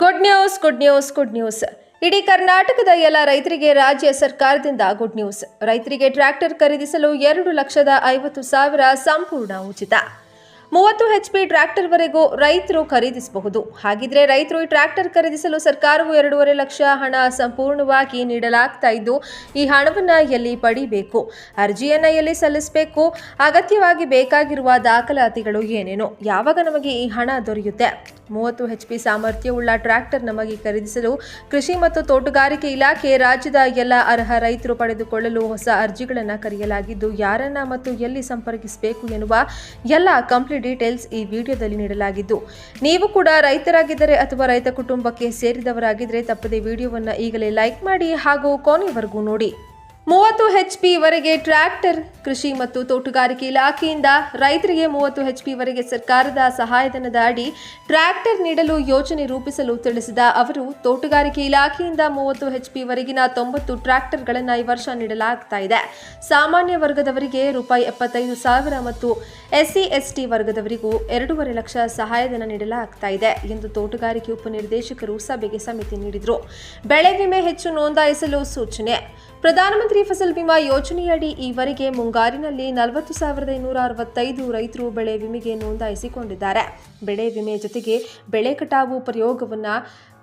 Good news good news good news ಇಡೀ ಕರ್ನಾಟಕದ ಎಲ್ಲ ರೈತರಿಗೆ, ರಾಜ್ಯ ಸರ್ಕಾರದಿಂದ ಗುಡ್ ನ್ಯೂಸ್ ರೈತರಿಗೆ ಟ್ರ್ಯಾಕ್ಟರ್ ಖರೀದಿಸಲು ಎರಡು ಲಕ್ಷದ ಐವತ್ತು ಸಾವಿರ ಸಂಪೂರ್ಣ ಉಚಿತ. ಮೂವತ್ತು ಎಚ್ಪಿ ಟ್ರ್ಯಾಕ್ಟರ್ವರೆಗೂ ರೈತರು ಖರೀದಿಸಬಹುದು. ಹಾಗಿದ್ರೆ ರೈತರು ಈ ಟ್ರ್ಯಾಕ್ಟರ್ ಖರೀದಿಸಲು ಸರ್ಕಾರವು ಎರಡೂವರೆ ಲಕ್ಷ ಹಣ ಸಂಪೂರ್ಣವಾಗಿ ನೀಡಲಾಗ್ತಾ ಇದ್ದು, ಈ ಹಣವನ್ನು ಎಲ್ಲಿ ಪಡಿಬೇಕು? ಅರ್ಜಿಯನ್ನು ಎಲ್ಲಿ ಸಲ್ಲಿಸಬೇಕು? ಅಗತ್ಯವಾಗಿ ಬೇಕಾಗಿರುವ ದಾಖಲಾತಿಗಳು ಏನೇನು? ಯಾವಾಗ ನಮಗೆ ಈ ಹಣ ದೊರೆಯುತ್ತೆ? ಮೂವತ್ತು ಎಚ್ ಪಿ ಸಾಮರ್ಥ್ಯವುಳ್ಳ ಟ್ರ್ಯಾಕ್ಟರ್ ನಮಗೆ ಖರೀದಿಸಲು ಕೃಷಿ ಮತ್ತು ತೋಟಗಾರಿಕೆ ಇಲಾಖೆ ರಾಜ್ಯದ ಎಲ್ಲ ಅರ್ಹ ರೈತರು ಪಡೆದುಕೊಳ್ಳಲು ಹೊಸ ಅರ್ಜಿಗಳನ್ನು ಕರೆಯಲಾಗಿದ್ದು, ಯಾರನ್ನ ಮತ್ತು ಎಲ್ಲಿ ಸಂಪರ್ಕಿಸಬೇಕು ಎನ್ನುವ ಎಲ್ಲ ಕಂಪ್ಲೀಟ್ ಡೀಟೇಲ್ಸ್ ಈ ವಿಡಿಯೋದಲ್ಲಿ ನೀಡಲಾಗಿದ್ದು. ನೀವು ಕೂಡ ರೈತರಾಗಿದ್ದರೆ ಅಥವಾ ರೈತ ಕುಟುಂಬಕ್ಕೆ ಸೇರಿದವರಾಗಿದ್ದರೆ ತಪ್ಪದೆ ವಿಡಿಯೋವನ್ನು ಈಗಲೇ ಲೈಕ್ ಮಾಡಿ ಹಾಗೂ ಕೊನೆಯವರೆಗೂ ನೋಡಿ. ಮೂವತ್ತು ಹೆಚ್ ವರೆಗೆ ಟ್ರ್ಯಾಕ್ಟರ್, ಕೃಷಿ ಮತ್ತು ತೋಟಗಾರಿಕೆ ಇಲಾಖೆಯಿಂದ ರೈತರಿಗೆ ಮೂವತ್ತು ಹೆಚ್ ವರೆಗೆ ಸರ್ಕಾರದ ಸಹಾಯಧನದ ಅಡಿ ಟ್ರ್ಯಾಕ್ಟರ್ ನೀಡಲು ಯೋಜನೆ ರೂಪಿಸಲು ತಿಳಿಸಿದ ಅವರು, ತೋಟಗಾರಿಕೆ ಇಲಾಖೆಯಿಂದ ಮೂವತ್ತು ಪಿ ವರೆಗಿನ ತೊಂಬತ್ತು ಟ್ರ್ಯಾಕ್ಟರ್ಗಳನ್ನು ಈ ವರ್ಷ ನೀಡಲಾಗ್ತಾ ಇದೆ. ಸಾಮಾನ್ಯ ವರ್ಗದವರಿಗೆ ರೂಪಾಯಿ ಎಪ್ಪತ್ತೈದು ಸಾವಿರ ಮತ್ತು ಎಸ್ಸಿ ಎಸ್ಟಿ ವರ್ಗದವರಿಗೂ ಎರಡೂವರೆ ಲಕ್ಷ ಸಹಾಯಧನ ನೀಡಲಾಗ್ತಾ ಇದೆ ಎಂದು ತೋಟಗಾರಿಕೆ ಉಪನಿರ್ದೇಶಕರು ಸಭೆಗೆ ಸಮಿತಿ ನೀಡಿದರು. ಬೆಳೆ ವಿಮೆ ಹೆಚ್ಚು ನೋಂದಾಯಿಸಲು ಸೂಚನೆ. ಪ್ರಧಾನಮಂತ್ರಿ ಫಸಲ್ ವಿಮಾ ಯೋಜನೆಯಡಿ ಈವರೆಗೆ ಮುಂಗಾರಿನಲ್ಲಿ ನಲವತ್ತು ಸಾವಿರದ ಇನ್ನೂರ ಅರವತ್ತೈದು ರೈತರು ಬೆಳೆ ವಿಮೆಗೆ ನೋಂದಾಯಿಸಿಕೊಂಡಿದ್ದಾರೆ. ಬೆಳೆ ವಿಮೆ ಜೊತೆಗೆ ಬೆಳೆ ಕಟಾವು ಪ್ರಯೋಗವನ್ನು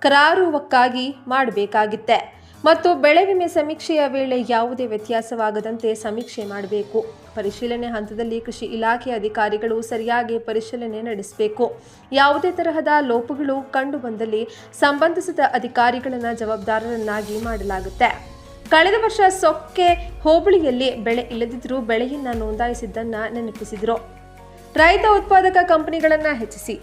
ಕರಾರುವಕ್ಕಾಗಿ ಮಾಡಬೇಕಾಗಿತ್ತೆ. ಮತ್ತು ಬೆಳೆ ವಿಮೆ ಸಮೀಕ್ಷೆಯ ವೇಳೆ ಯಾವುದೇ ವ್ಯತ್ಯಾಸವಾಗದಂತೆ ಸಮೀಕ್ಷೆ ಮಾಡಬೇಕು. ಪರಿಶೀಲನೆ ಹಂತದಲ್ಲಿ ಕೃಷಿ ಇಲಾಖೆ ಅಧಿಕಾರಿಗಳು ಸರಿಯಾಗಿ ಪರಿಶೀಲನೆ ನಡೆಸಬೇಕು. ಯಾವುದೇ ತರಹದ ಲೋಪಗಳು ಕಂಡುಬಂದಲ್ಲಿ ಸಂಬಂಧಿಸಿದ ಅಧಿಕಾರಿಗಳನ್ನು ಜವಾಬ್ದಾರರನ್ನಾಗಿ ಮಾಡಲಾಗುತ್ತೆ. ಕಳೆದ ವರ್ಷ ಸೊಕ್ಕೆ ಹೋಬಳಿಯಲ್ಲಿ ಬೆಳೆ ಇಲ್ಲದಿದ್ದರೂ ಬೆಳೆಯನ್ನು ನೋಂದಾಯಿಸಿದ್ದನ್ನು ನೆನಪಿಸಿದರು. ರೈತ ಉತ್ಪಾದಕ ಕಂಪನಿಗಳನ್ನು ಹೆಚ್ಚಿಸಿ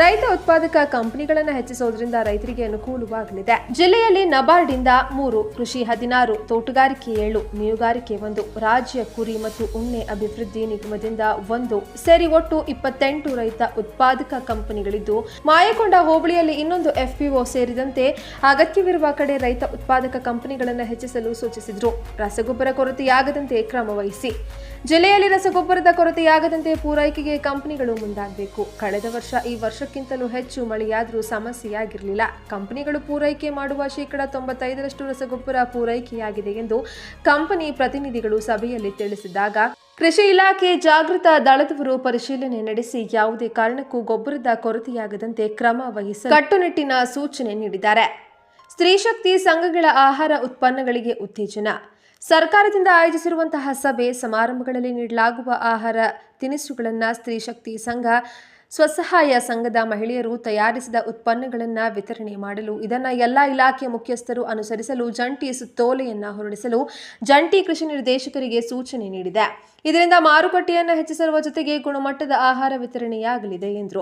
ರೈತ ಉತ್ಪಾದಕ ಕಂಪನಿಗಳನ್ನು ಹೆಚ್ಚಿಸೋದ್ರಿಂದ ರೈತರಿಗೆ ಅನುಕೂಲವಾಗಲಿದೆ. ಜಿಲ್ಲೆಯಲ್ಲಿ ನಬಾರ್ಡ್ನಿಂದ ಮೂರು, ಕೃಷಿ ಹದಿನಾರು, ತೋಟಗಾರಿಕೆ ಏಳು, ಮೀನುಗಾರಿಕೆ ಒಂದು, ರಾಜ್ಯ ಕುರಿ ಮತ್ತು ಉಣ್ಣೆ ಅಭಿವೃದ್ಧಿ ನಿಗಮದಿಂದ ಒಂದು, ಸೇರಿ ಒಟ್ಟು ಇಪ್ಪತ್ತೆಂಟು ರೈತ ಉತ್ಪಾದಕ ಕಂಪನಿಗಳಿದ್ದು, ಮಾಯಕೊಂಡ ಹೋಬಳಿಯಲ್ಲಿ ಇನ್ನೊಂದು ಎಫ್ಪಿಒ ಸೇರಿದಂತೆ ಅಗತ್ಯವಿರುವ ಕಡೆ ರೈತ ಉತ್ಪಾದಕ ಕಂಪನಿಗಳನ್ನು ಹೆಚ್ಚಿಸಲು ಸೂಚಿಸಿದರು. ರಸಗೊಬ್ಬರ ಕೊರತೆಯಾಗದಂತೆ ಕ್ರಮ ವಹಿಸಿ. ಜಿಲ್ಲೆಯಲ್ಲಿ ರಸಗೊಬ್ಬರದ ಕೊರತೆಯಾಗದಂತೆ ಪೂರೈಕೆಗೆ ಕಂಪನಿಗಳು ಮುಂದಾಗಬೇಕು. ಕಳೆದ ವರ್ಷ ಈ ವರ್ಷಕ್ಕಿಂತಲೂ ಹೆಚ್ಚು ಮಳೆಯಾದರೂ ಸಮಸ್ಯೆಯಾಗಿರಲಿಲ್ಲ. ಕಂಪನಿಗಳು ಪೂರೈಕೆ ಮಾಡುವ ಶೇಕಡ ತೊಂಬತ್ತೈದರಷ್ಟು ರಸಗೊಬ್ಬರ ಪೂರೈಕೆಯಾಗಿದೆ ಎಂದು ಕಂಪನಿ ಪ್ರತಿನಿಧಿಗಳು ಸಭೆಯಲ್ಲಿ ತಿಳಿಸಿದಾಗ, ಕೃಷಿ ಇಲಾಖೆ ಜಾಗೃತ ದಳದವರು ಪರಿಶೀಲನೆ ನಡೆಸಿ ಯಾವುದೇ ಕಾರಣಕ್ಕೂ ಗೊಬ್ಬರದ ಕೊರತೆಯಾಗದಂತೆ ಕ್ರಮ ವಹಿಸಲು ಕಟ್ಟುನಿಟ್ಟಿನ ಸೂಚನೆ ನೀಡಿದ್ದಾರೆ. ಸ್ತ್ರೀಶಕ್ತಿ ಸಂಘಗಳ ಆಹಾರ ಉತ್ಪನ್ನಗಳಿಗೆ ಉತ್ತೇಜನ. ಸರ್ಕಾರದಿಂದ ಆಯೋಜಿಸಿರುವಂತಹ ಸಭೆ ಸಮಾರಂಭಗಳಲ್ಲಿ ನೀಡಲಾಗುವ ಆಹಾರ ತಿನಿಸುಗಳನ್ನು ಸ್ತ್ರೀಶಕ್ತಿ ಸಂಘ ಸ್ವಸಹಾಯ ಸಂಘದ ಮಹಿಳೆಯರು ತಯಾರಿಸಿದ ಉತ್ಪನ್ನಗಳನ್ನು ವಿತರಣೆ ಮಾಡಲು, ಇದನ್ನು ಎಲ್ಲ ಇಲಾಖೆ ಮುಖ್ಯಸ್ಥರು ಅನುಸರಿಸಲು, ಜಂಟಿ ಸುತ್ತೋಲೆಯನ್ನು ಹೊರಡಿಸಲು ಜಂಟಿ ಕೃಷಿ ನಿರ್ದೇಶಕರಿಗೆ ಸೂಚನೆ ನೀಡಿದೆ. ಇದರಿಂದ ಮಾರುಕಟ್ಟೆಯನ್ನು ಹೆಚ್ಚಿಸಿರುವ ಜೊತೆಗೆ ಗುಣಮಟ್ಟದ ಆಹಾರ ವಿತರಣೆಯಾಗಲಿದೆ ಎಂದರು.